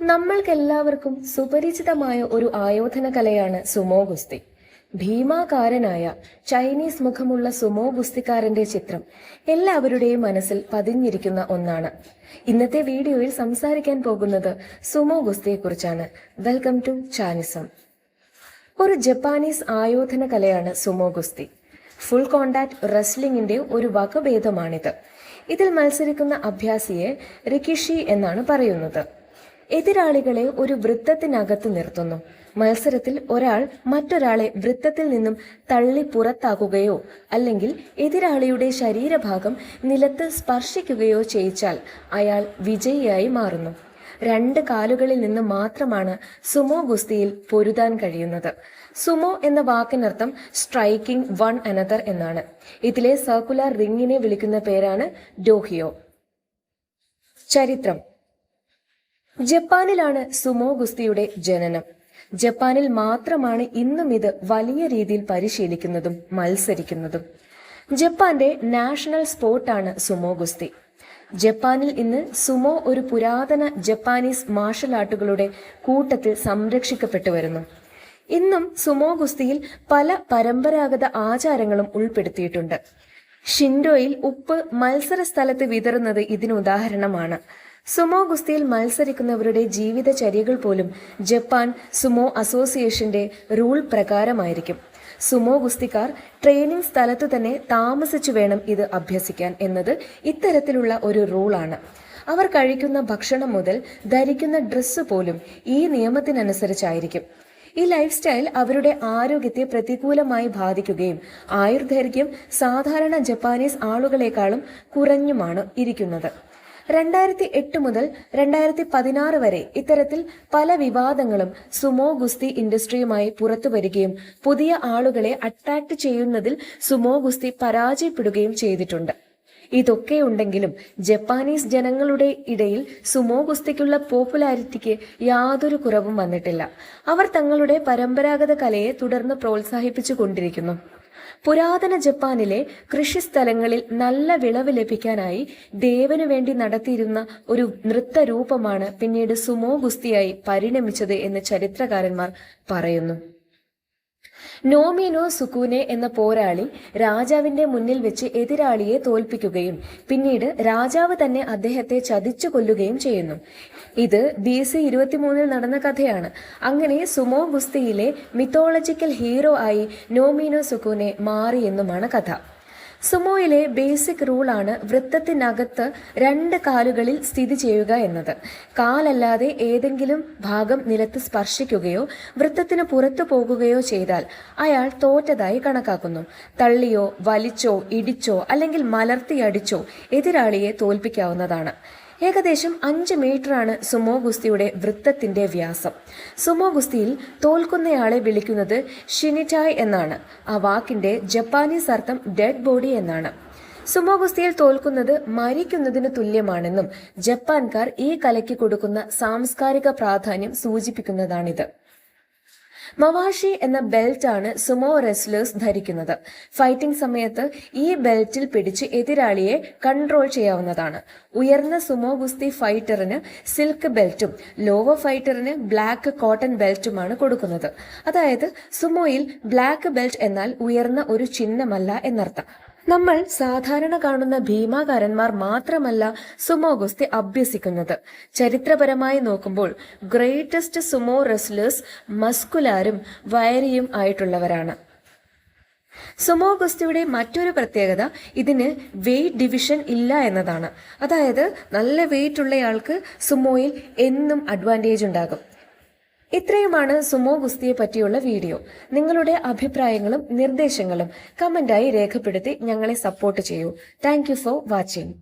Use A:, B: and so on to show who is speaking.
A: നമ്മൾക്കെല്ലാവർക്കും സുപരിചിതമായ ഒരു ആയോധന കലയാണ് സുമോ ഗുസ്തി. ഭീമാകാരനായ ചൈനീസ് മുഖമുള്ള സുമോ ഗുസ്തിക്കാരന്റെ ചിത്രം എല്ലാവരുടെയും മനസ്സിൽ പതിഞ്ഞിരിക്കുന്ന ഒന്നാണ്. ഇന്നത്തെ വീഡിയോയിൽ സംസാരിക്കാൻ പോകുന്നത് സുമോ ഗുസ്തിയെക്കുറിച്ചാണ്. വെൽക്കം ടു ചാനിസം ഒരു ജപ്പാനീസ് ആയോധന കലയാണ് സുമോ ഗുസ്തി. ഫുൾ കോണ്ടാക്ട് റെസ്ലിംഗിന്റെ ഒരു വകഭേദമാണിത്. ഇതിൽ മത്സരിക്കുന്ന അഭ്യാസിയെ റിക്കിഷി എന്നാണ് പറയുന്നത്. എതിരാളികളെ ഒരു വൃത്തത്തിനകത്ത് നിർത്തുന്നു. മത്സരത്തിൽ ഒരാൾ മറ്റൊരാളെ വൃത്തത്തിൽ നിന്നും തള്ളി പുറത്താക്കുകയോ അല്ലെങ്കിൽ എതിരാളിയുടെ ശരീരഭാഗം നിലത്ത് സ്പർശിക്കുകയോ ചെയ്യിച്ചാൽ അയാൾ വിജയിയായി മാറുന്നു. രണ്ട് കാലുകളിൽ നിന്ന് മാത്രമാണ് സുമോ ഗുസ്തിയിൽ പൊരുതാൻ കഴിയുന്നത്. സുമോ എന്ന വാക്കിനർത്ഥം സ്ട്രൈക്കിംഗ് വൺ അനദർ എന്നാണ്. ഇതിലെ സർക്കുലർ റിങ്ങിനെ വിളിക്കുന്ന പേരാണ് ഡോഹിയോ. ചരിത്രം. ജപ്പാനിലാണ് സുമോ ഗുസ്തിയുടെ ജനനം. ജപ്പാനിൽ മാത്രമാണ് ഇന്നും ഇത് വലിയ രീതിയിൽ പരിശീലിക്കുന്നതും മത്സരിക്കുന്നതും. ജപ്പാന്റെ നാഷണൽ സ്പോർട്ടാണ് സുമോ ഗുസ്തി. ജപ്പാനിൽ ഇന്ന് സുമോ ഒരു പുരാതന ജപ്പാനീസ് മാർഷൽ ആർട്ടുകളുടെ കൂട്ടത്തിൽ സംരക്ഷിക്കപ്പെട്ടു വരുന്നു. ഇന്നും സുമോ ഗുസ്തിയിൽ പല പരമ്പരാഗത ആചാരങ്ങളും ഉൾപ്പെടുത്തിയിട്ടുണ്ട്. ഷിൻഡോയിൽ ഉപ്പ് മത്സര സ്ഥലത്ത് വിതറുന്നത് ഇതിന് ഉദാഹരണമാണ്. സുമോ ഗുസ്തിയിൽ മത്സരിക്കുന്നവരുടെ ജീവിതചര്യകൾ പോലും ജപ്പാൻ സുമോ അസോസിയേഷന്റെ റൂൾ പ്രകാരമായിരിക്കും. സുമോ ഗുസ്തിക്കാർ ട്രെയിനിങ് സ്ഥലത്ത് തന്നെ താമസിച്ചു വേണം ഇത് അഭ്യസിക്കാൻ എന്നത് ഇത്തരത്തിലുള്ള ഒരു റൂളാണ്. അവർ കഴിക്കുന്ന ഭക്ഷണം മുതൽ ധരിക്കുന്ന ഡ്രസ്സ് പോലും ഈ നിയമത്തിനനുസരിച്ചായിരിക്കും. ഈ ലൈഫ് സ്റ്റൈൽ അവരുടെ ആരോഗ്യത്തെ പ്രതികൂലമായി ബാധിക്കുകയും ആയുർദൈർഘ്യം സാധാരണ ജപ്പാനീസ് ആളുകളെക്കാളും കുറഞ്ഞുമാണ് ഇരിക്കുന്നത്. രണ്ടായിരത്തി എട്ട് മുതൽ രണ്ടായിരത്തി പതിനാറ് വരെ ഇത്തരത്തിൽ പല വിവാദങ്ങളും സുമോ ഗുസ്തി ഇൻഡസ്ട്രിയുമായി പുറത്തു വരികയും പുതിയ ആളുകളെ അട്രാക്ട് ചെയ്യുന്നതിൽ സുമോ ഗുസ്തി പരാജയപ്പെടുകയും ചെയ്തിട്ടുണ്ട്. ഇതൊക്കെ ഉണ്ടെങ്കിലും ജപ്പാനീസ് ജനങ്ങളുടെ ഇടയിൽ സുമോ ഗുസ്തിക്കുള്ള പോപ്പുലാരിറ്റിക്ക് യാതൊരു കുറവും വന്നിട്ടില്ല. അവർ തങ്ങളുടെ പരമ്പരാഗത കലയെ തുടർന്ന് പ്രോത്സാഹിപ്പിച്ചു കൊണ്ടിരിക്കുന്നു പുരാതന ജപ്പാനിലെ കൃഷിസ്ഥലങ്ങളിൽ നല്ല വിളവ് ലഭിക്കാനായി ദേവനു വേണ്ടി നടത്തിയിരുന്ന ഒരു നൃത്തരൂപമാണ് പിന്നീട് സുമോ ഗുസ്തിയായി പരിണമിച്ചത് എന്ന് ചരിത്രകാരന്മാർ പറയുന്നു. നോമിനോ സുക്കൂനെ എന്ന പോരാളി രാജാവിന്റെ മുന്നിൽ വെച്ച് എതിരാളിയെ തോൽപ്പിക്കുകയും പിന്നീട് രാജാവ് തന്നെ അദ്ദേഹത്തെ ചതിച്ചു കൊല്ലുകയും ചെയ്യുന്നു. ഇത് ബി സി ഇരുപത്തിമൂന്നിൽ നടന്ന കഥയാണ്. അങ്ങനെ സുമോ ഗുസ്തിയിലെ മിത്തോളജിക്കൽ ഹീറോ ആയി നോമിനോ സുക്കൂനെ മാറിയെന്നുമാണ് കഥ. സുമോയിലെ ബേസിക് റൂളാണ് വൃത്തത്തിനകത്ത് രണ്ട് കാലുകളിൽ സ്ഥിതി ചെയ്യുക എന്നത്. കാലല്ലാതെ ഏതെങ്കിലും ഭാഗം നിലത്ത് സ്പർശിക്കുകയോ വൃത്തത്തിന് പുറത്തു പോകുകയോ ചെയ്താൽ അയാൾ തോറ്റതായി കണക്കാക്കുന്നു. തള്ളിയോ വലിച്ചോ ഇടിച്ചോ അല്ലെങ്കിൽ മലർത്തിയടിച്ചോ എതിരാളിയെ തോൽപ്പിക്കാവുന്നതാണ്. ഏകദേശം അഞ്ച് മീറ്ററാണ് സുമോ ഗുസ്തിയുടെ വൃത്തത്തിന്റെ വ്യാസം. സുമോ ഗുസ്തിയിൽ തോൽക്കുന്നയാളെ വിളിക്കുന്നത് ഷിനിറ്റായ് എന്നാണ്. ആ വാക്കിന്റെ ജപ്പാനീസ് അർത്ഥം ഡെഡ് ബോഡി എന്നാണ്. സുമോ ഗുസ്തിയിൽ തോൽക്കുന്നത് മരിക്കുന്നതിന് തുല്യമാണെന്നും ജപ്പാൻകാർ ഈ കലയ്ക്ക് കൊടുക്കുന്ന സാംസ്കാരിക പ്രാധാന്യം സൂചിപ്പിക്കുന്നതാണിത്. മവാഷി എന്ന ബെൽറ്റാണ് സുമോ റെസ്ലേഴ്സ് ധരിക്കുന്നത്. ഫൈറ്റിംഗ് സമയത്ത് ഈ ബെൽറ്റിൽ പിടിച്ച് എതിരാളിയെ കൺട്രോൾ ചെയ്യാവുന്നതാണ്. ഉയർന്ന സുമോ ഗുസ്തി ഫൈറ്ററിന് സിൽക്ക് ബെൽറ്റും ലോവർ ഫൈറ്ററിന് ബ്ലാക്ക് കോട്ടൺ ബെൽറ്റുമാണ് കൊടുക്കുന്നത്. അതായത് സുമോയിൽ ബ്ലാക്ക് ബെൽറ്റ് എന്നാൽ ഉയർന്ന ഒരു ചിഹ്നമല്ല എന്നർത്ഥം. നമ്മൾ സാധാരണ കാണുന്ന ഭീമാകാരന്മാർ മാത്രമല്ല സുമോ ഗുസ്തി അഭ്യസിക്കുന്നത്. ചരിത്രപരമായി നോക്കുമ്പോൾ ഗ്രേറ്റസ്റ്റ് സുമോ റെസ്ലേഴ്സ് മസ്കുലാരും വയറിയും ആയിട്ടുള്ളവരാണ്. സുമോ ഗുസ്തിയുടെ മറ്റൊരു പ്രത്യേകത ഇതിന് വെയ്റ്റ് ഡിവിഷൻ ഇല്ല എന്നതാണ്. അതായത് നല്ല വെയിറ്റ് ഉള്ളയാൾക്ക് സുമോയിൽ എന്നും അഡ്വാന്റേജ് ഉണ്ടാകും. ഇത്രയുമാണ് സുമോ ഗുസ്തിയെ പറ്റിയുള്ള വീഡിയോ. നിങ്ങളുടെ അഭിപ്രായങ്ങളും നിർദ്ദേശങ്ങളും കമന്റായി രേഖപ്പെടുത്തി ഞങ്ങളെ സപ്പോർട്ട് ചെയ്യൂ. Thank for watching